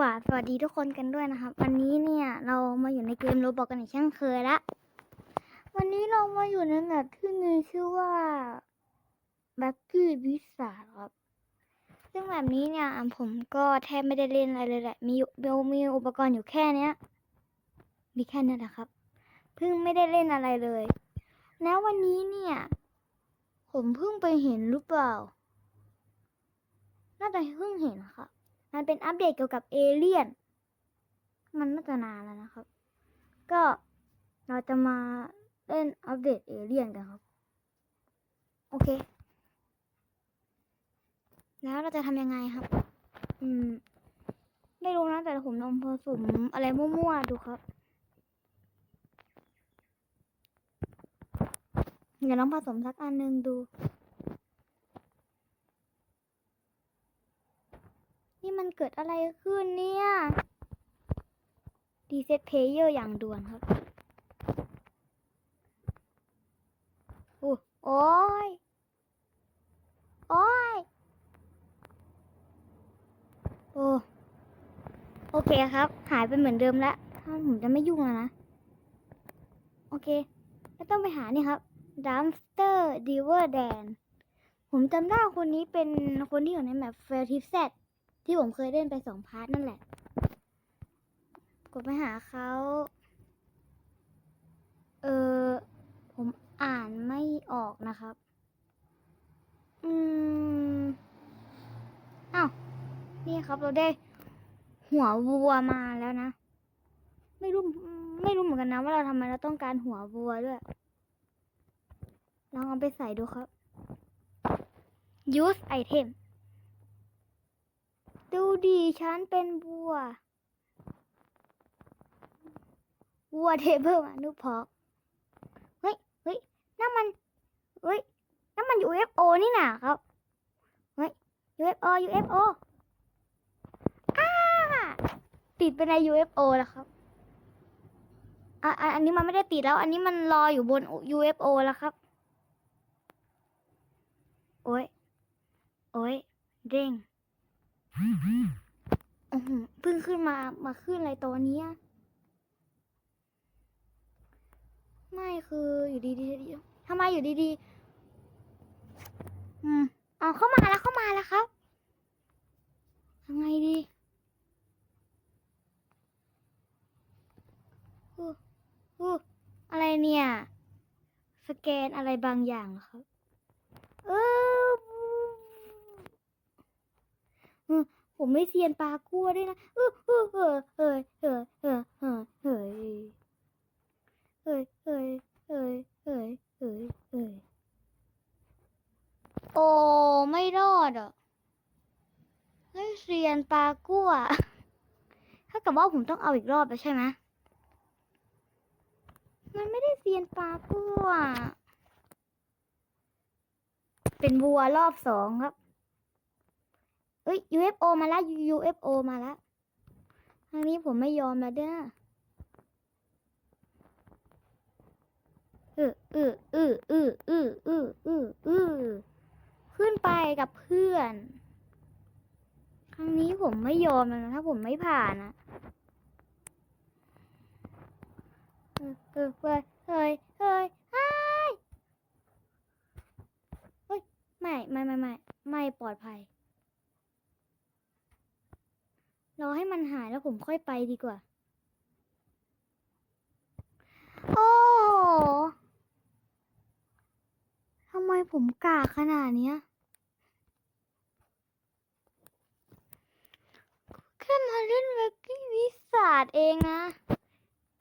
ว่า สวัสดีทุกคนกันด้วยนะครับ วันนี้เนี่ยเรามาอยู่ในเกมโรบอกกันอีกเช่นเคยละ วันนี้เรามาอยู่ในแมปที่มีชื่อว่าแบ็กกี้วิสาครับ ซึ่งแบบนี้เนี่ยผมก็แทบไม่ได้เล่นอะไรเลยแหละ มีเบลมีอุปกรณ์อยู่แค่เนี้ย มีแค่นี้แหละครับ เพิ่งไม่ได้เล่นอะไรเลย แล้ววันนี้เนี่ย ผมเพิ่งไปเห็นหรือเปล่า น่าจะเพิ่งเห็นค่ะ มันเป็นอัปเดตเกี่ยวกับเอเลี่ยน มันน่าจะนานแล้วนะครับ ก็เราจะมาเล่นอัปเดตเอเลี่ยนกันครับ โอเค แล้วเราจะทำยังไงครับ อืม ไม่รู้นะ แต่ผมลองผสมอะไรมั่วๆ ดูครับ เดี๋ยวลองผสมสักอันหนึ่งดู มันเกิดอะไรขึ้นเนี่ยดีเซตเพเยอร์อย่างด่วนครับ โอ้โอ้ย โอ้ย โอ้ โอเคครับ หายไปเหมือนเดิมแล้วถ้าผมจะไม่ยุ่งแล้วนะ โอเคแล้วต้องไปหานี่ครับดัมสเตอร์ดิเวอร์แดน ผมจำได้คนนี้เป็นคนที่อยู่ในแมปเฟลทิฟเซต ที่ผมเคยเล่นไปสองพาร์ทนั่นแหละ กดไปหาเขา เออ ผมอ่านไม่ออกนะครับ อืมอ้าว นี่ครับเราได้หัววัวมาแล้วนะ ไม่รู้ ไม่รู้เหมือนกันนะว่าเราทำไมเราต้องการหัววัวด้วย ลองเอาไปใส่ดูครับ use item ดูดีฉันเป็นบัววัวเทเบิลอนุพอกเฮ้ยเฮ้ยนั่นมันเฮ้ยนั่นมัน UFO นี่นาครับเฮ้ย UFO UFO อ้าติดไปใน UFO แล้วครับอะอะอันนี้มันไม่ได้ติดแล้ว อันนี้มันรออยู่บน UFO แล้วครับ โอ้ย โอ้ยเด้ง เพิ่งขึ้นมามาขึ้นอะไรตอนนี้ไม่คืออยู่ดีๆทำไมอยู่ดีๆอืมอ๋อเข้ามาแล้วเข้ามาแล้วครับทำไงดีอู้อู้อะไรเนี่ย สแกนอะไรบางอย่างเหรอครับ เออ ผมไม่เซียนปลากัวด้วยนะเออเออเออเออเออเออเออเออเอยเอยเอยเอยเอยเอยโอ้ไม่รอดอะไม่เซียนปลากัวถ้ากับว่าผมต้องเอาอีกรอบแล้วใช่ไหมมันไม่ได้เซียนปลากัวเป็นวัวรอบสองครับ เอ้ย UFO มาแล้ว UFO มาแล้วทางนี้ผมไม่ยอมแล้วเด้อเออเออเออเออเออเออเออเออขึ้นไปกับเพื่อนครั้งนี้ผมไม่ยอมแล้วนะถ้าผมไม่ผ่านนะเออเออเฮ้ยเฮ้ยเฮ้ยเฮ้ยเฮ้ยไม่ไม่ไม่ไม่ไม่ปลอดภัย รอให้มันหายแล้วผมค่อยไปดีกว่า โอ้ทำไมผมกากขนาดเนี้ยแค่มาเล่นเวกกี้วิสาดเองนะ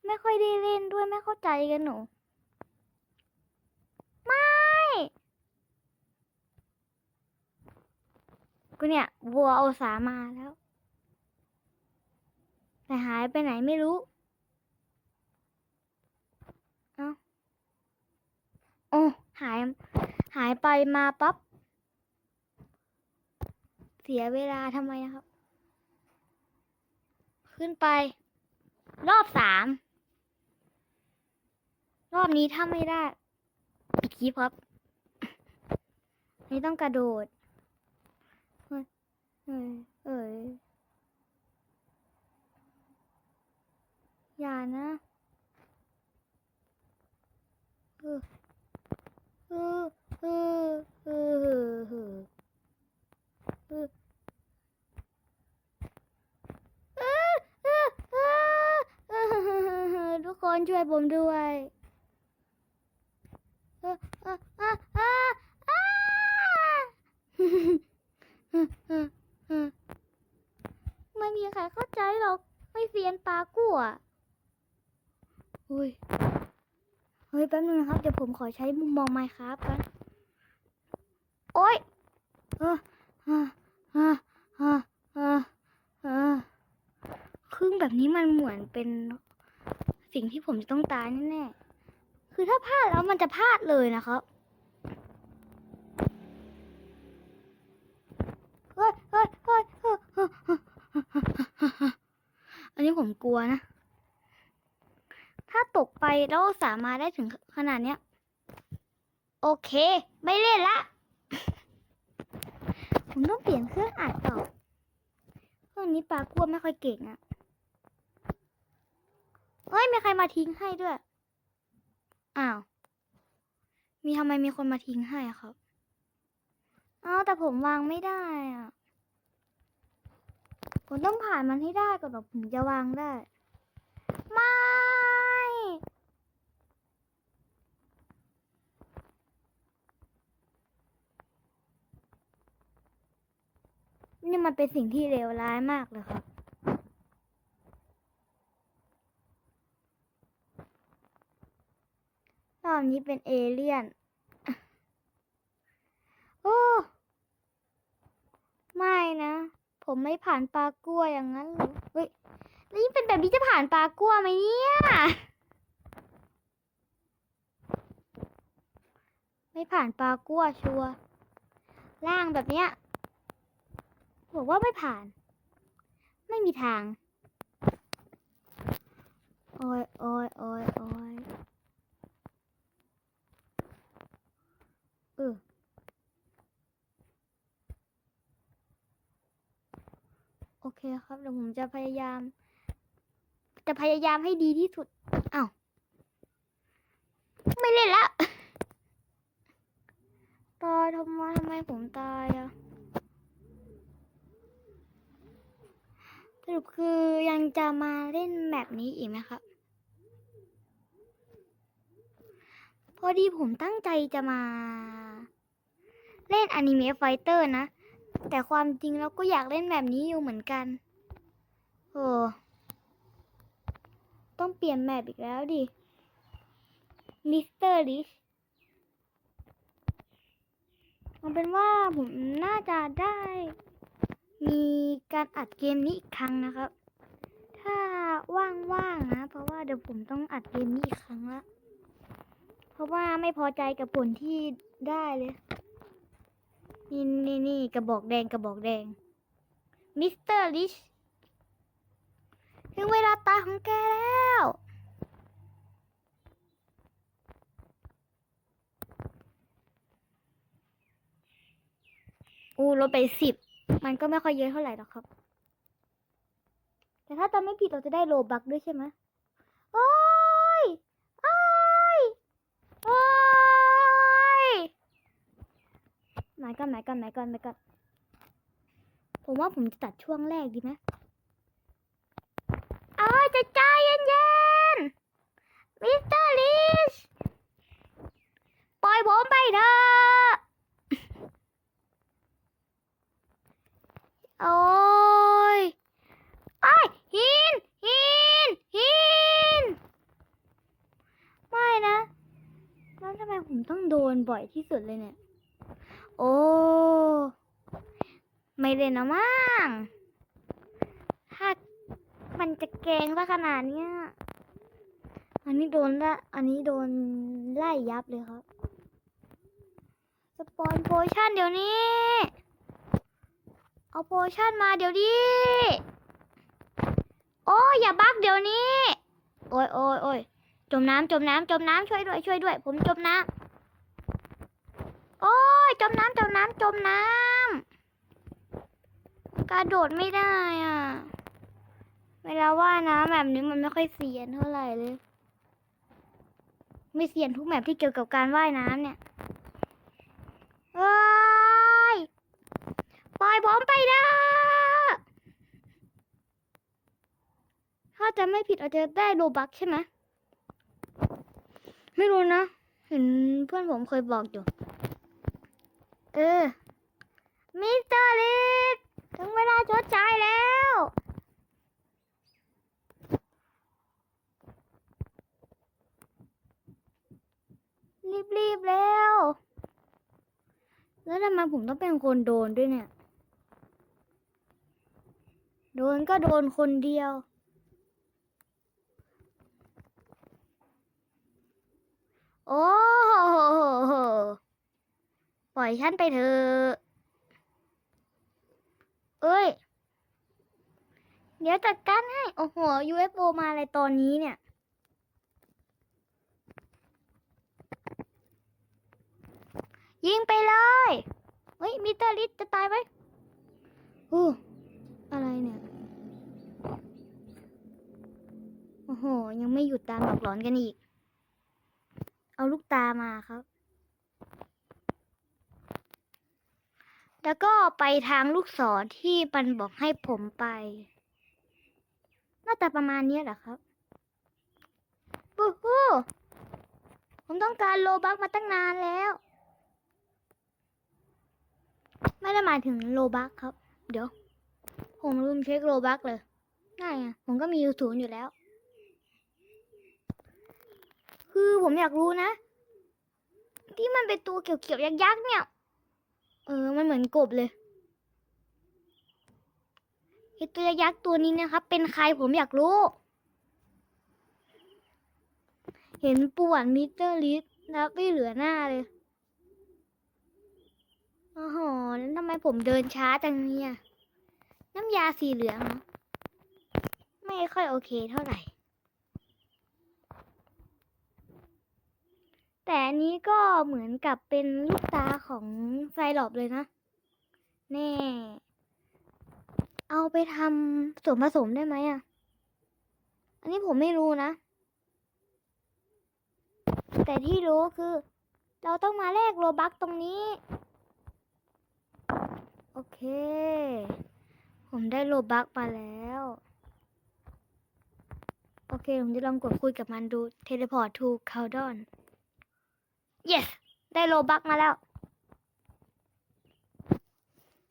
ไม่ค่อยได้เล่นด้วยไม่เข้าใจกันหนู ไม่ กูเนี่ย วัวเอาสามาแล้ว แต่หายไปไหนไม่รู้ เอ้าโอ้หาย หายไปมาปั๊บ เสียเวลาทำไมนะครับ ขึ้นไป รอบสาม รอบนี้ถ้าไม่ได้ปิดคลิปครับ นี่ต้องกระโดด เฮ้ย เฮ้ยเอ้ย อย่านะเออเออเออเออเออเออทุกคนช่วยผมด้วย ป๊บนึงนะครับ เดี๋ยวผมขอใช้มุมมองไมค์ครับกันโอ๊ยเออเออเออเออเออเออครึ่งแบบนี้มันเหมือนเป็นสิ่งที่ผมจะต้องตายแน่ๆคือถ้าพลาดแล้วมันจะพลาดเลยนะครับเฮ้ยเฮ้ยเฮ้ยเฮ้ยอันนี้ผมกลัวนะ ตกไปแล้วสามารถได้ถึงขนาดเนี้ย โอเค ไม่เล่นละ ผมต้องเปลี่ยนเครื่องอัดต่อเครื่องนี้ปลากลัวไม่ค่อยเก่งอะเฮ้ยมีใครมาทิ้งให้ด้วย อ้าว มีทำไมมีคนมาทิ้งให้ครับอ้าวแต่ผมวางไม่ได้อะผมต้องผ่านมันให้ได้ก่อนแบบผมจะวางได้ ไม่ นี่ มันเป็นสิ่งที่เลวร้ายมากเลยครับ รอบนี้เป็นเอเลี่ยน โอ้ ไม่นะ ผมไม่ผ่านปลากลัวอย่างนั้นเหรอเฮ้ยแล้วยิ่เป็นแบบนี้จะผ่านปลากลัวไหมเนี่ย ไม่ผ่านปลากลัวชัวร์ล่างแบบเนี้ย บอกว่าไม่ผ่าน ไม่มีทาง โอ้ยโอ้ยโอ้ยโอ้ยเออโอเคครับเดี๋ยวผมจะพยายาม จะพยายามให้ดีที่สุดอ้าวไม่เล่นละตายทำไมทำไมผมตายอะ รุปคือยังจะมาเล่นแบบนี้อีกไหมครับ พอดีผมตั้งใจจะมา เล่นอนิเมะไฟเตอร์นะ แต่ความจริงเราก็อยากเล่นแบบนี้อยู่เหมือนกัน โอ้ต้องเปลี่ยนแมปอีกแล้วดิ มิสเตอร์ลิชเอาเป็นว่าผมน่าจะได้ มีการอัดเกมนี้อีกครั้งนะครับ ถ้าว่างๆนะ เพราะว่าเดี๋ยวผมต้องอัดเกมนี้อีกครั้งละ เพราะว่าไม่พอใจกับผลที่ได้เลยนี่นี่นี่กระบอกแดงกระบอกแดง มิสเตอร์ลิช ถึงเวลาตายของแกแล้ว อู้ลดไปสิบ มันก็ไม่ค่อยเยอะเท่าไหร่หรอกครับ แต่ถ้าจำไม่ผิดเราจะได้โลบักด้วยใช่ไหมโอ้ยโอ้ยโอ้ยหมายกันหมายกันหมายกันหมายกันผมว่าผมจะตัดช่วงแรกดีไหมเอาใจะใจเย็นๆมิสเตอร์ลิช ปล่อยผมไปเถอะ โอ้ยไอ้ยหิน หิน หิน ไม่นะ แล้วทำไมผมต้องโดน บ่อยที่สุดเลยเนี่ย โอ้ ไม่เล่นนะมั้งถ้ามันจะแกงซะขนาดเนี้ย อันนี้โดนละ อันนี้โดนไล่ยับเลยครับ สปอนโพชั่นเดี๋ยวนี้ เอาโพชั่นมาเดี๋ยวนี้ โอ้ยอย่าบักเดี๋ยวนี้ โอ้ยโอ้ยโอ้ยจมน้ำจมน้ำจมน้ำช่วยด้วยช่วยด้วย ผมจมน้ำ ยจมน้ำจมน้ำจมน้ำกระโดดไม่ได้อะ เวลาว่ายน้ำแบบนี้มันไม่ค่อยเสียนเท่าไหร่เลย ไม่เสียนทุกแบบที่เกี่ยวกับการว่ายน้ำเนี่ยเอ้ยปล่อยผมไปนะถ้าจะไม่ผิดอาจจะได้โลบักใช่ไหมไม่รู้นะ เห็นเพื่อนผมเคยบอกอยู่ เออ มิสเตอร์ลิดถึงเวลาชดใช้แล้ว รีบๆแล้ว แล้วทำไมผมต้องเป็นคนโดนด้วยเนี่ย โดนก็โดนคนเดียว โอ้โห ปล่ อยฉันไปเถอะเอ้ย เดี๋ยวจัดการให้ โอ้โห UFO มาอะไรตอนนี้เนี่ย ยิงไปเลยเฮ้ย มิเตอร์ลิสจะตายไหมโอ้อะไรเนี่ย โอ้โห ยังไม่หยุดตามหลอกหลอนกันอีก เอาลูกตามาครับ แล้วก็ไปทางลูกศรที่มันบอกให้ผมไปน่าจะประมาณนี้แหละครับบูฮูผมต้องการโลบักมาตั้งนานแล้ว ไม่ได้หมายถึงโลบักครับ เดี๋ยว ผมลืมเช็คโลบักเลยง่ายไงผมก็มีอยู่ศูนย์อยู่แล้ว คือผมอยากรู้นะ ที่มันเป็นตัวเขียวๆยักษ์ๆเนี่ย เออ มันเหมือนกบเลยไอตัวยักษ์ตัวนี้นะครับ เป็นใครผมอยากรู้ เห็นป่วนมิสเตอร์ลิสแล้วไม่เหลือหน้าเลยอ้โหแล้วทำไมผมเดินช้าจังเนี่ย น้ำยาสีเหลืองเหรอไม่ค่อยโอเคเท่าไหร่ แต่อันนี้ก็เหมือนกับเป็นลูกตาของไซรอบเลยนะ แน่ เอาไปทำส่วนผสมได้ไหมอะ อันนี้ผมไม่รู้นะ แต่ที่รู้คือ เราต้องมาแลกโลบักตรงนี้ โอเค ผมได้โลบักมาแล้วโอเค ผมจะลองกดคุยกับมันดู Teleport to Caldon yes ได้โลบักมาแล้ว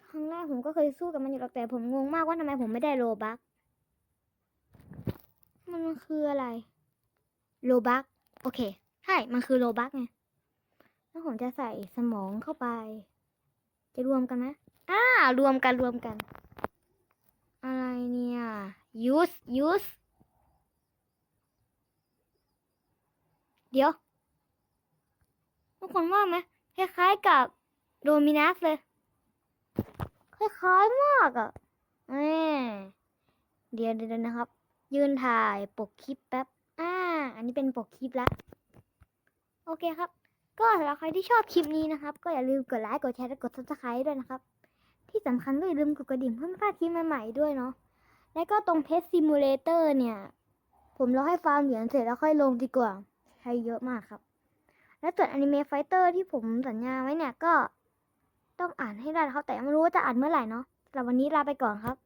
ครั้งแรกผมก็เคยสู้กับมันอยู่หรอกแต่ผมงงมากว่าทำไมผมไม่ได้โลบักมันคืออะไร โลบักโอเค ใช่ มันคือโลบักไง แล้วผมจะใส่สมองเข้าไป จะรวมกันไหมอ่า รวมกันรวมกัน อะไรเนี่ย use use เดี๋ยว กคนว่าไหมคล้ายๆกับโดมินัสเลย คล้ายๆมากอะ่ะแหมเดี๋ยวเดี๋ยวนะครับ ยืนถ่ายปกคลิปแป๊บ อ่า อันนี้เป็นปกคลิปและโอเคครับ ก็สำหรับใครที่ชอบคลิปนี้นะครับ ก็อย่าลืมกดไลค์ กดแชร์ และกด subscribe ด้วยนะครับ ที่สำคัญก็อย่าลืมกดกระดิ่งเพื่อไม่พลาดคลิปใหม่ๆด้วยเนาะ แล้วก็ตรงเทสซิมูเลเตอร์เนี่ย ผมรอให้ฟาร์มเหรียญเสร็จแล้วค่อยลงดีกว่า ใช้เยอะมากครับ และส่วนอนิเมะไฟเตอร์ที่ผมสัญญาไว้เนี่ยก็ต้องอ่านให้ได้ครับแต่ไม่รู้ว่าจะอ่านเมื่อไหร่เนาะสำหรับวันนี้ลาไปก่อนครับ